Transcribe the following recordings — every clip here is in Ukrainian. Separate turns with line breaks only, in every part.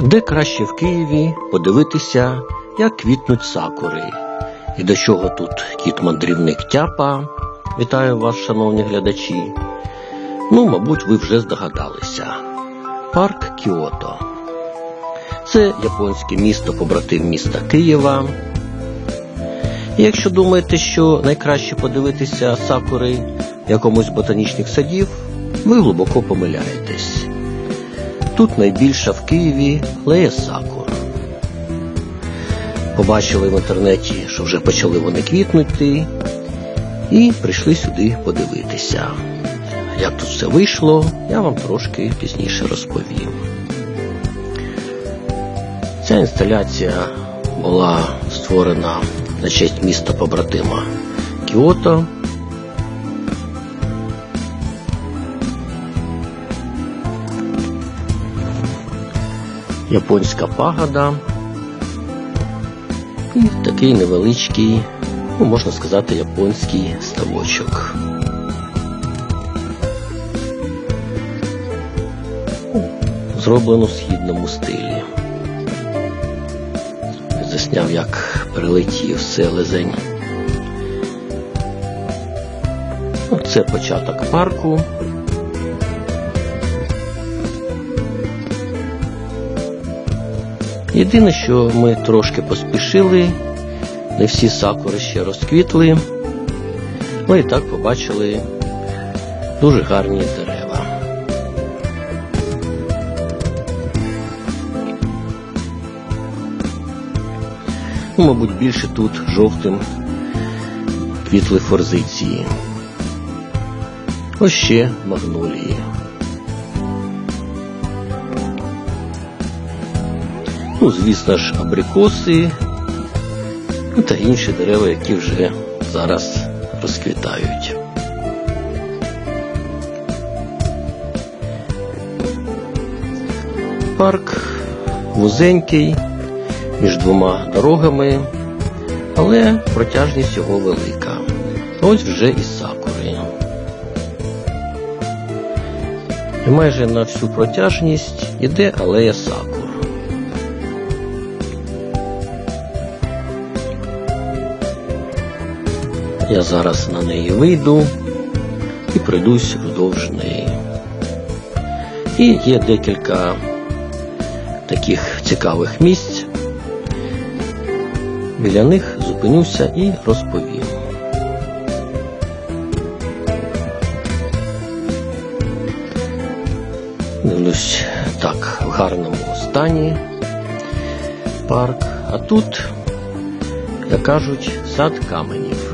Де краще в Києві подивитися, як квітнуть сакури, і до чого тут кіт-мандрівник Тяпа. Вітаю вас, шановні глядачі. Ну, мабуть, ви вже здогадалися. Парк Кіото. Це японське місто побратим міста Києва. І якщо думаєте, що найкраще подивитися сакури в якомусь ботанічних садів, ви глибоко помиляєтесь. Тут найбільша в Києві алея сакур. Побачили в інтернеті, що вже почали вони квітнути, і прийшли сюди подивитися. Як тут все вийшло, я вам трошки пізніше розповім. Ця інсталяція була створена на честь міста побратима Кіото. Японська пагода і такий невеличкий, ну, можна сказати, японський ставочок. Зроблено в східному стилі. Засняв, як прилетів селезень. Ну, Це початок парку. Єдине, що ми трошки поспішили, не всі сакури ще розквітли. Ми і так побачили дуже гарні дерева. Ну, мабуть, більше тут жовтим квітли форзиції. Ось ще магнолії. Ну, звісно ж, абрикоси ну, та інші дерева, які вже зараз розквітають. Парк вузенький між двома дорогами, але протяжність його велика. Ось вже і сакури. І майже на всю протяжність іде алея Я зараз на неї вийду і пройдусь вздовж неї. І є декілька таких цікавих місць. Біля них зупинюся і розповім. Дивлюсь так, в гарному стані парк, а тут, як кажуть, сад каменів.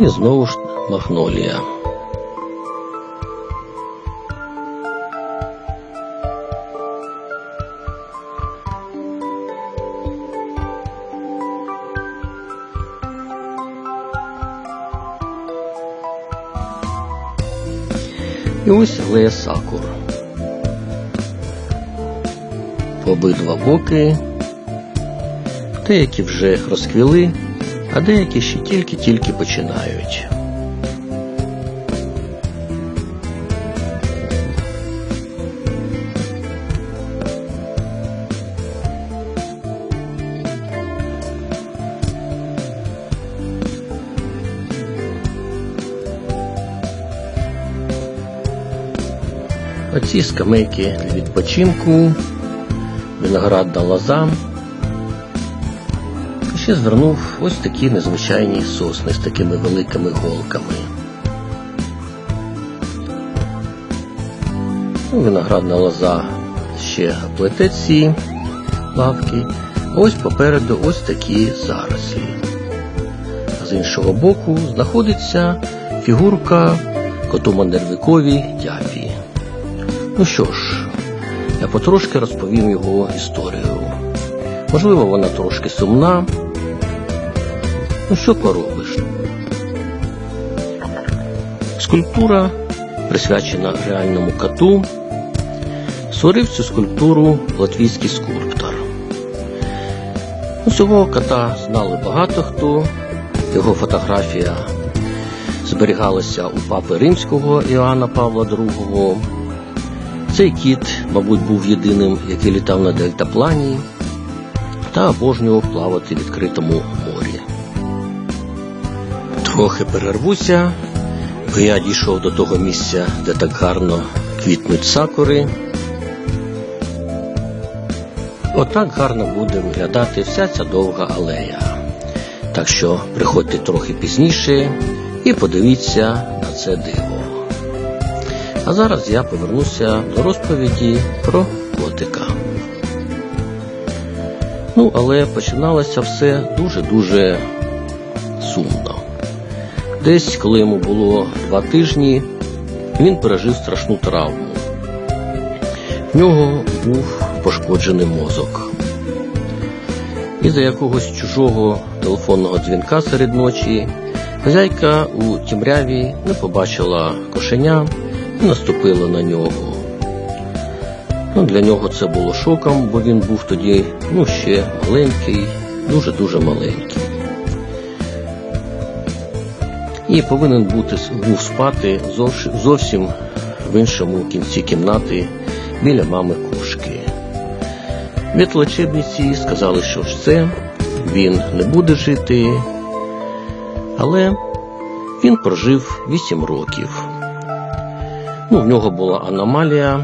І знову ж магнолія. І ось алея сакур. По обидва боки, деякі вже розквіли, а деякі ще тільки-тільки починають. Оці скамейки для відпочинку, виноградна лоза. Ще звернув ось такі незвичайні сосни з такими великими голками. Ну, Виноградна лоза ще плете ці лавки. Ось попереду ось такі зарослі. З іншого боку знаходиться фігурка коту-мандрівникові тяфі. Ну що ж, я потрошки розповім його історію. Можливо, вона трошки сумна. Ну що поробиш? скульптура присвячена реальному коту. Створив цю скульптуру латвійський скульптор. Цього кота знали багато хто. Його фотографія зберігалася у папи римського Іоанна Павла II. Цей кіт, мабуть, був єдиним, який літав на дельтаплані та обожнював плавати в відкритому морі. Трохи перервуся, бо я дійшов до того місця, де так гарно квітнуть сакури. Отак гарно буде виглядати вся ця довга алея. Так що приходьте трохи пізніше і подивіться на це диво. А зараз я повернуся до розповіді про котика. Ну, але починалося все дуже-дуже сумно. Десь, коли йому було два тижні, він пережив страшну травму. В нього був пошкоджений мозок. І за якогось чужого телефонного дзвінка серед ночі хазяйка у тімряві не побачила кошеня і наступила на нього. Ну, Для нього це було шоком, бо він був тоді ну, ще маленький, дуже-дуже маленький. І повинен бути був спати зовсім в іншому кінці кімнати біля мами кошки. Від лечебниці сказали, що ж це, він не буде жити, але він прожив 8 років. Ну, в нього була аномалія,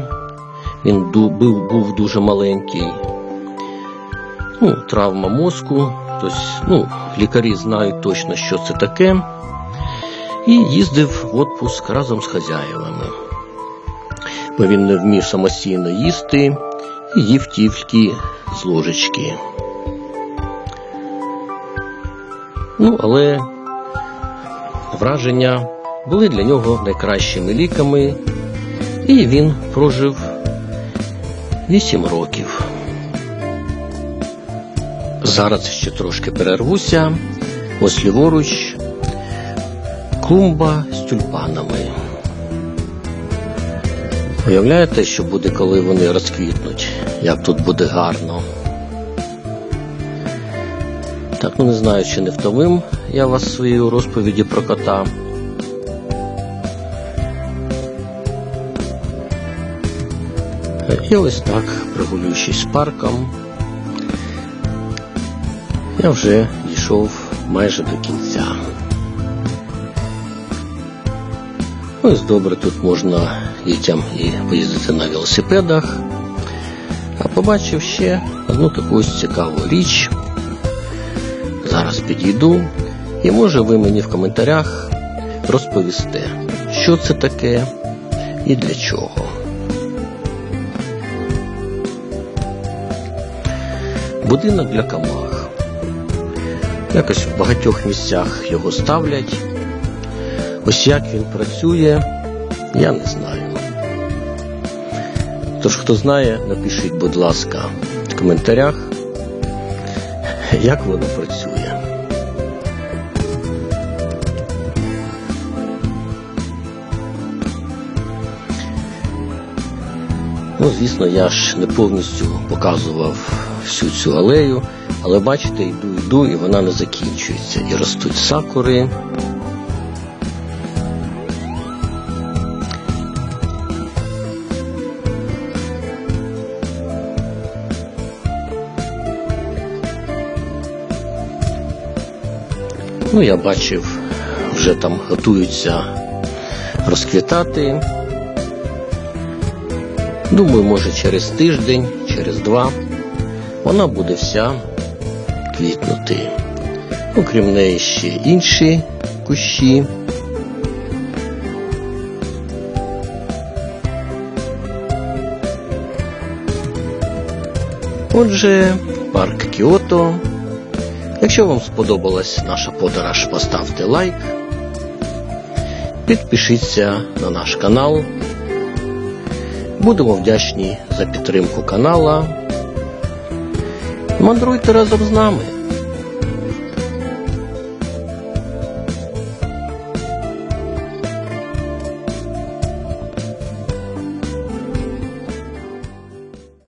він був, був дуже маленький. Ну, травма мозку, тобто, ну, лікарі знають точно, що це таке. І їздив в отпуск разом з хазяєвами. Бо він не вмів самостійно їсти і їв тільки з ложечки. Ну, але враження були для нього найкращими ліками, і він прожив 8 років. Зараз ще трошки перервуся. Ось ліворуч клумба з тюльпанами. Уявляєте, що буде, коли вони розквітнуть? Як тут буде гарно. Так, ну не знаю, чи не втомив я вас своєю розповіді про кота. І ось так, прогулюючись парком, я вже дійшов майже до кінця. Ось добре, тут можна дітям і поїздити на велосипедах. А побачив ще одну таку ось цікаву річ. Зараз підійду, і може ви мені в коментарях розповісте, що це таке і для чого. Будинок для камах. Якось в багатьох місцях його ставлять. Ось як він працює, я не знаю. Тож, хто знає, напишіть, будь ласка, в коментарях, як воно працює. Ну, звісно, я ж не повністю показував всю цю алею, але бачите, йду, йду, і вона не закінчується. І ростуть сакури. Ну, я бачив, вже там готуються розквітати. Думаю, може через тиждень, через два вона буде вся квітнути. Окрім неї ще інші кущі. Отже, парк Кіото. Якщо вам сподобалась наша подорож, поставте лайк, підпишіться на наш канал. Будемо вдячні за підтримку канала. Мандруйте разом з нами.